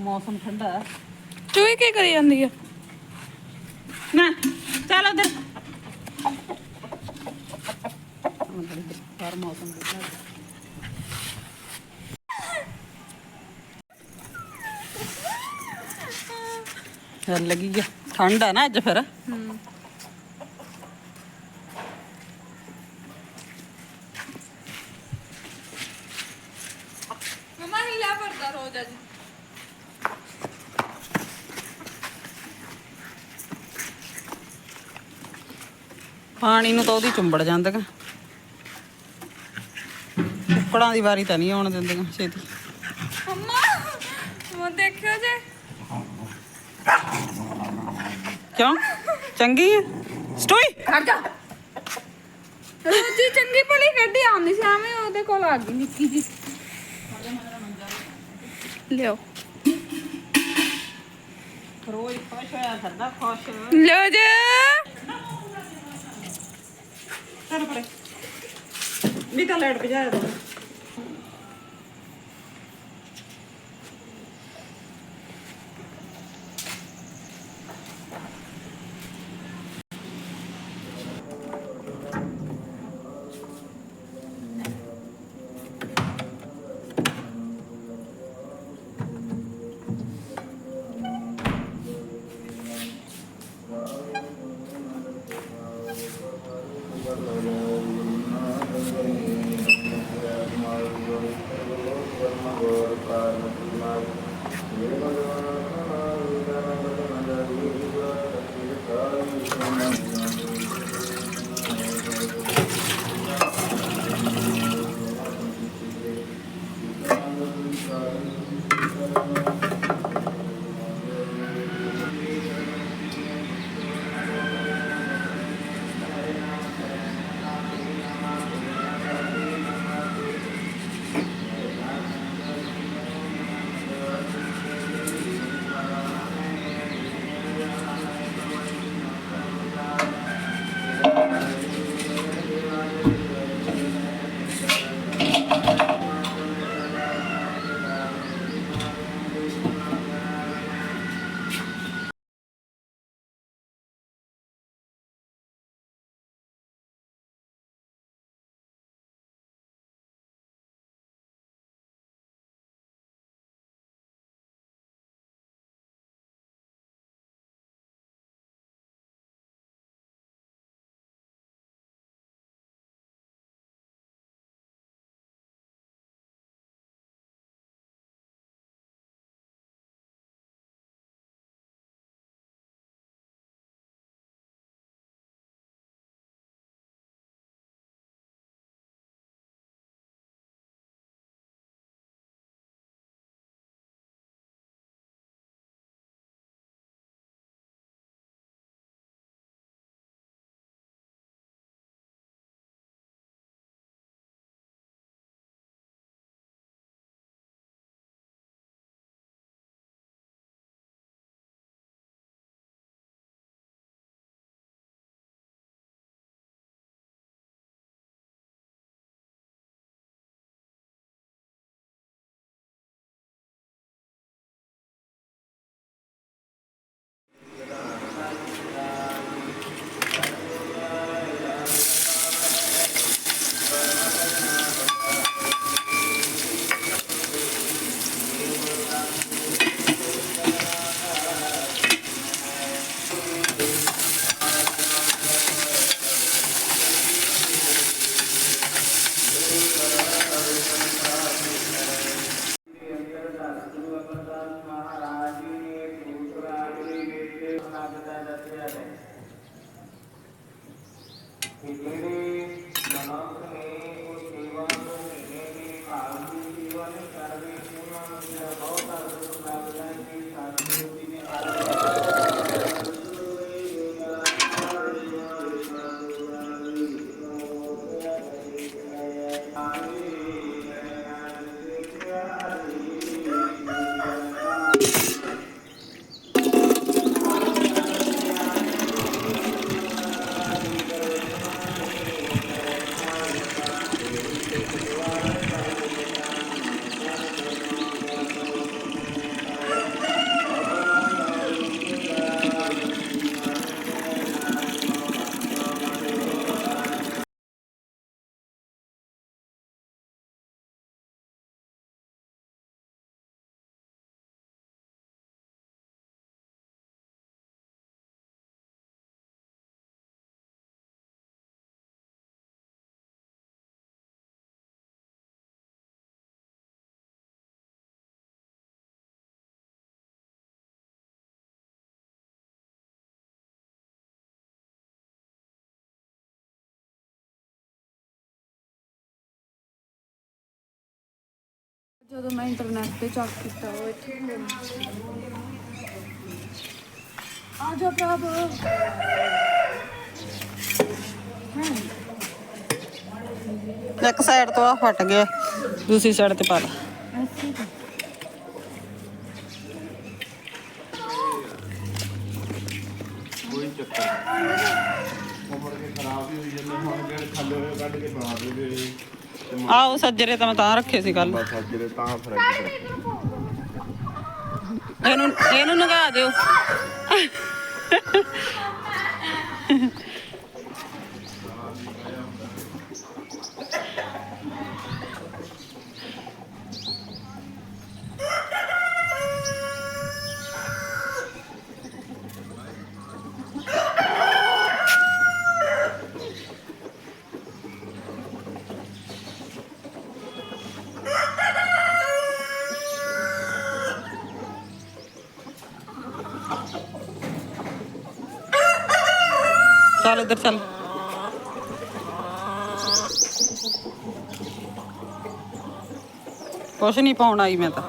ਮੌਸਮ ਠੰਡਾ ਹੈ। ਚੂਹੀ ਕੀ ਕਰੀ ਜਾਂਦੀ ਆ? ਨਾ ਚੱਲ ਉਧਰ। ਹਰ ਮੌਸਮ ਠੰਡਾ ਲੱਗੀ ਗਿਆ ਠੰਡ ਆ ਨਾ ਅੱਜ ਫਿਰ। ਮਮਾ ਪਾਣੀ ਨੂੰ ਤਾਂ ਉਹਦੀ ਚੁੰਬੜ ਜਾਂਦੀਆਂ ਕੁੱਕੜਾਂ ਦੀ ਵਾਰੀ ਤਾਂ ਨਹੀਂ ਆਉਣ ਦਿੰਦੀਆਂ ਛੇਤੀ। ਮਮਾ ਉਹ ਦੇਖਿਓ ਜੇ। ਕਿਉਂ? ਚੰਗੀ ਹੈ ਸਟੋਈ! ਖੜ ਜਾ। ਰੋਜੀ ਚੰਗੀ ਭਲੀ ਗੱਡੀ ਆਉਂਦੀ ਸੀ ਐਵੇਂ ਉਹਦੇ ਕੋਲ ਆ ਗਈ ਨਿੱਕੀ ਜੀ ਲਿਓ। ਰੋਜ਼ ਖੁਸ਼ ਹੋਇਆ ਫਿਰਦਾ ਖੁਸ਼। ਲਿਓ ਜੇ। ਚੱਲ ਪਰੇ ਵੀ ਤਾਂ ਲੈਟ ਜਦੋਂ ਮੈਂ ਇੰਟਰਨੈਟ ਤੇ ਚੈੱਕ ਕੀਤਾ ਉਹ ਇੱਥੇ ਆ ਜਾ ਪ੍ਰਭ ਇੱਕ ਸਾਈਡ ਤੋਂ ਆ ਫਟ ਗਿਆ। ਦੂਸਰੀ ਸਾਈਡ ਤੇ ਪਾ ਲਾ। ਐਸੀ ਤਾਂ। ਕੋਈ ਚੱਕਰ ਨਹੀਂ। ਉਮਰ ਕੇ ਖਰਾਬ ਹੀ ਹੋਈ ਜਾਂਦੇ ਹੁਣ ਜਿਹੜੇ ਥੱਲੇ ਹੋਏ ਕੱਢ ਕੇ ਬਣਾ ਦੇ ਆਹ ਸੱਜਰੇ ਤਾਂ ਮੈਂ ਤਾਂ ਰੱਖੇ ਸੀ ਕੱਲ ਬਸ ਦੇ ਤਾਂ ਫ਼ਰਕ ਇਹਨੂੰ ਇਹਨੂੰ ਨਗਾ ਦਿਓ। ਚੱਲ ਇੱਧਰ ਚੱਲ। ਕੁਛ ਨਹੀਂ ਪਾਉਣ ਆਈ ਮੈਂ ਤਾਂ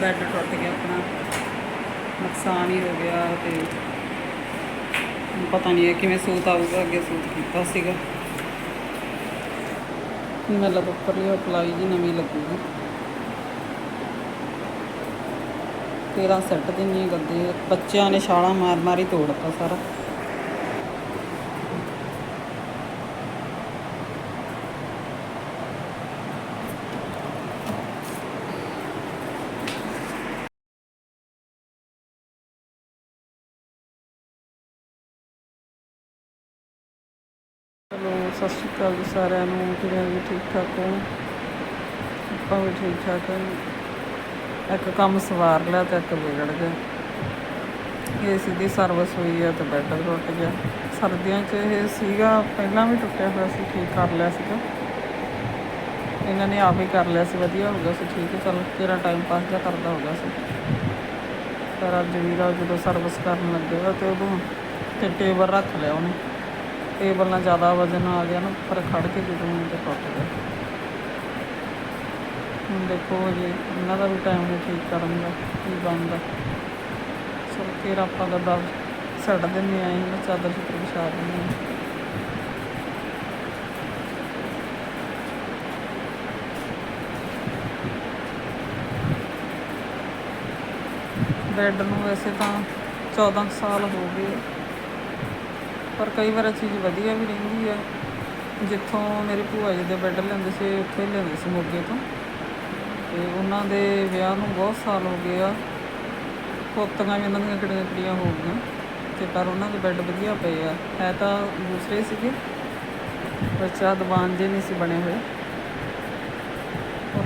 ਬੈੱਡ ਟੁੱਟ ਗਿਆ ਆਪਣਾ ਨੁਕਸਾਨ ਹੀ ਹੋ ਗਿਆ ਤੇ ਪਤਾ ਨਹੀਂ ਕਿਵੇਂ ਸੂਤ ਆਊਗਾ, ਅੱਗੇ ਸੂਤ ਕੀਤਾ ਸੀਗਾ। ਮਤਲਬ ਉੱਪਰਲੀ ਪਲਾਈ ਜੀ ਨਵੀਂ ਲੱਗੂਗੀ। ਤੇਰਾ ਸੈੱਟ ਦਿੰਨੀ ਗੱਦੇ ਬੱਚਿਆਂ ਨੇ ਛਾਲਾਂ ਮਾਰ ਮਾਰੀ ਤੋੜਤਾ ਸਾਰਾ ਚਲੋ ਸਤਿ ਸ਼੍ਰੀ ਅਕਾਲ ਜੀ ਸਾਰਿਆਂ ਨੂੰ, ਕਿਵੇਂ ਵੀ ਠੀਕ ਠਾਕ ਹੋ? ਆਪਾਂ ਵੀ ਠੀਕ ਠਾਕ ਹਾਂ ਇੱਕ ਕੰਮ ਸਵਾਰ ਲਿਆ ਤੇ ਇੱਕ ਵਿਗੜ ਗਿਆ। ਏਸੀ ਦੀ ਸਰਵਿਸ ਹੋਈ ਆ ਤੇ ਬੈੱਡ ਟੁੱਟ ਗਿਆ। ਸਰਦੀਆਂ 'ਚ ਇਹ ਸੀਗਾ, ਪਹਿਲਾਂ ਵੀ ਟੁੱਟਿਆ ਹੋਇਆ ਸੀ, ਠੀਕ ਕਰ ਲਿਆ ਸੀਗਾ। ਇਹਨਾਂ ਨੇ ਆਪ ਹੀ ਕਰ ਲਿਆ ਸੀ, ਵਧੀਆ ਹੋ ਗਿਆ ਸੀ, ਠੀਕ ਹੈ ਚਲ ਤੇਰਾ ਟਾਈਮ ਪਾਸ ਜਿਹਾ ਕਰਦਾ ਹੋ ਗਿਆ ਸੀ। ਪਰ ਅੱਜ ਵੀਰਾ ਜਦੋਂ ਸਰਵਿਸ ਕਰਨ ਲੱਗੇਗਾ ਤੇ ਉਦੋਂ ਤੇ ਟੇਬਲ ਰੱਖ ਲਿਆ ਉਹਨੇ। ਟੇਬਲ ਨਾਲ ਜ਼ਿਆਦਾ ਵਜ਼ਨ ਆ ਗਿਆ ਨਾ ਉੱਪਰ ਖੜ ਕੇ ਜਦੋਂ ਤੇ ਟੁੱਟ ਗਿਆ ਹੁਣ ਦੇਖੋ ਜੀ ਇਹਨਾਂ ਦਾ ਵੀ ਟਾਈਮ ਨਹੀਂ ਠੀਕ ਕਰਨ ਦਾ ਕੀ ਬਣਦਾ। ਚਲ ਫਿਰ ਆਪਾਂ ਗੱਦਾ ਛੱਡ ਦਿੰਦੇ ਆਂ ਇਹਨਾਂ ਚਾਦਰ ਚੁੱਕ ਵਿਛਾ ਦਿੰਦੇ ਹਾਂ। ਬੈੱਡ ਨੂੰ ਵੈਸੇ ਤਾਂ 14 ਸਾਲ ਹੋ ਗਏ। ਪਰ ਕਈ ਵਾਰ ਇਹ ਚੀਜ਼ ਵਧੀਆ ਵੀ ਰਹਿੰਦੀ ਹੈ ਜਿੱਥੋਂ ਮੇਰੇ ਭੂਆ ਜੀ ਦੇ ਬੈੱਡ ਲੈਂਦੇ ਸੀ, ਉੱਥੇ ਲੈਂਦੇ ਸੀ ਮੋਗੇ ਤੋਂ। ਤੇ ਉਹਨਾਂ ਦੇ ਵਿਆਹ ਨੂੰ ਬਹੁਤ ਸਾਲ ਹੋ ਗਏ ਆ। ਪੋਤੀਆਂ ਵੀ ਉਹਨਾਂ ਦੀਆਂ ਕਿੜੀਆਂ ਕਿਹੜੀਆਂ ਹੋ ਗਈਆਂ। ਤੇ ਪਰ ਉਹਨਾਂ ਦੇ ਬੈੱਡ ਵਧੀਆ ਪਏ ਆ। ਹੈ ਤਾਂ ਦੂਸਰੇ ਸੀਗੇ ਬੱਚਾ ਦੀਵਾਨ ਜੇ ਨਹੀਂ ਸੀ ਬਣੇ ਹੋਏ। ਪਰ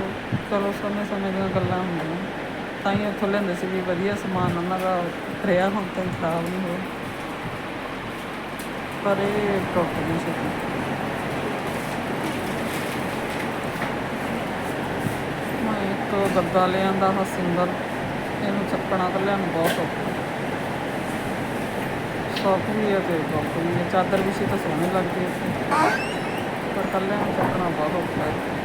ਚਲੋ ਸਮੇਂ ਸਮੇਂ ਦੀਆਂ ਗੱਲਾਂ ਹੁੰਦੀਆਂ। ਤਾਂ ਹੀ ਉੱਥੋਂ ਲੈਂਦੇ ਸੀ ਵੀ ਵਧੀਆ ਸਮਾਨ ਉਹਨਾਂ ਦਾ ਰਿਹਾ, ਹੁਣ ਤਾਂ ਖਰਾਬ ਨਹੀਂ ਹੋਇਆ। ਪਰ ਇਹ ਟੁੱਟ ਨਹੀਂ ਛੇਤੀ ਮੈਂ ਇੱਕ ਗੱਦਾ ਲਿਆਂਦਾ ਹਾਂ ਸਿੰਗਲ। ਇਹਨੂੰ ਚੱਕਣਾ ਤਾਂ ਲਿਆਉਣ ਬਹੁਤ ਔਖਾ। ਸੌਖ ਵੀ ਹੈ ਤੇ ਔਖ ਵੀ ਹੈ ਚਾਦਰ ਵੀ ਸੀ ਤਾਂ ਸੋਹਣੀ ਲੱਗਦੀ ਹੈ ਪਰ ਕੱਲਿਆਂ ਨੂੰ ਚੱਕਣਾ ਬਹੁਤ ਔਖਾ ਹੈ।